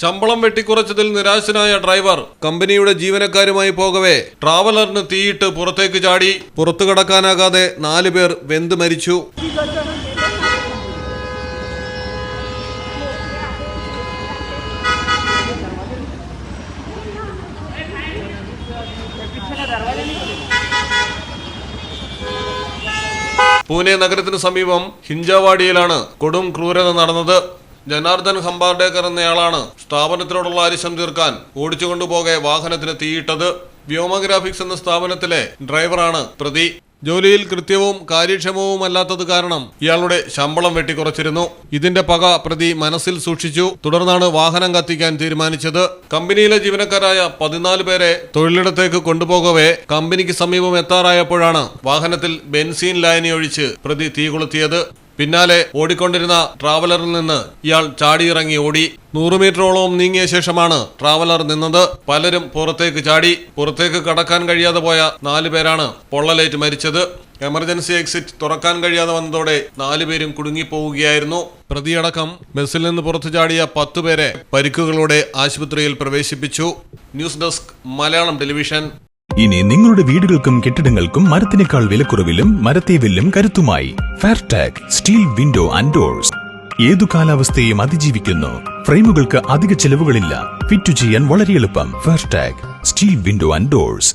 ശമ്പളം വെട്ടിക്കുറച്ചതിൽ നിരാശനായ ഡ്രൈവർ കമ്പനിയുടെ ജീവനക്കാരുമായി പോകവേ. ട്രാവലറിന് തീയിട്ട് പുറത്തേക്ക് ചാടി പുറത്തു കടക്കാനാകാതെ നാലു പേർ വെന്ത് മരിച്ചു. പൂനെ നഗരത്തിന് സമീപം ഹിഞ്ചാവാടിയിലാണ് കൊടും ക്രൂരത നടന്നത്. ജനാർദ്ദൻ ഹംബാർഡേക്കർ എന്നയാളാണ് സ്ഥാപനത്തിനോടുള്ള അരിശം തീർക്കാൻ ഓടിച്ചുകൊണ്ടുപോകെ വാഹനത്തിന് തീയിട്ടത്. വ്യോമഗ്രാഫിക്സ് എന്ന സ്ഥാപനത്തിലെ ഡ്രൈവറാണ് പ്രതി. ജോലിയിൽ കൃത്യവും കാര്യക്ഷമവുമല്ലാത്തത് കാരണം ഇയാളുടെ ശമ്പളം വെട്ടിക്കുറച്ചിരുന്നു. ഇതിന്റെ പക പ്രതി മനസ്സിൽ സൂക്ഷിച്ചു. തുടർന്നാണ് വാഹനം കത്തിക്കാൻ തീരുമാനിച്ചത്. കമ്പനിയിലെ ജീവനക്കാരായ പതിനാല് പേരെ തൊഴിലിടത്തേക്ക് കൊണ്ടുപോകവേ കമ്പനിക്ക് സമീപം എത്താറായപ്പോഴാണ് വാഹനത്തിൽ ബെൻസീൻ ലായനി ഒഴിച്ച് പ്രതി തീ കൊളുത്തിയത്. പിന്നാലെ ഓടിക്കൊണ്ടിരുന്ന ട്രാവലറിൽ നിന്ന് ഇയാൾ ചാടിയിറങ്ങി ഓടി. നൂറ് മീറ്ററോളം നീങ്ങിയ ശേഷമാണ് ട്രാവലർ നിന്നത്. പലരും പുറത്തേക്ക് ചാടി പുറത്തേക്ക് കടക്കാൻ കഴിയാതെ പോയ നാലു പേരാണ് പൊള്ളലേറ്റ് മരിച്ചത്. എമർജൻസി എക്സിറ്റ് തുറക്കാൻ കഴിയാതെ വന്നതോടെ നാലുപേരും കുടുങ്ങിപ്പോവുകയായിരുന്നു. പ്രതിയടക്കം ബസ്സിൽ നിന്ന് പുറത്തു ചാടിയ പത്തുപേരെ പരിക്കുകളോടെ ആശുപത്രിയിൽ പ്രവേശിപ്പിച്ചു. News desk Malayalam television. ഇനി നിങ്ങളുടെ വീടുകൾക്കും കെട്ടിടങ്ങൾക്കും മരത്തിനേക്കാൾ വിലക്കുറവിലും മരത്തെ വില്ലും കരുത്തുമായി. Fairtag steel window and doors ഏതു കാലാവസ്ഥയും അതിജീവിക്കുന്നു. ഫ്രെയിമുകൾക്ക് അധിക ചെലവുകളില്ല. ഫിറ്റ് ചെയ്യാൻ വളരെ എളുപ്പം. Fairtag steel window and doors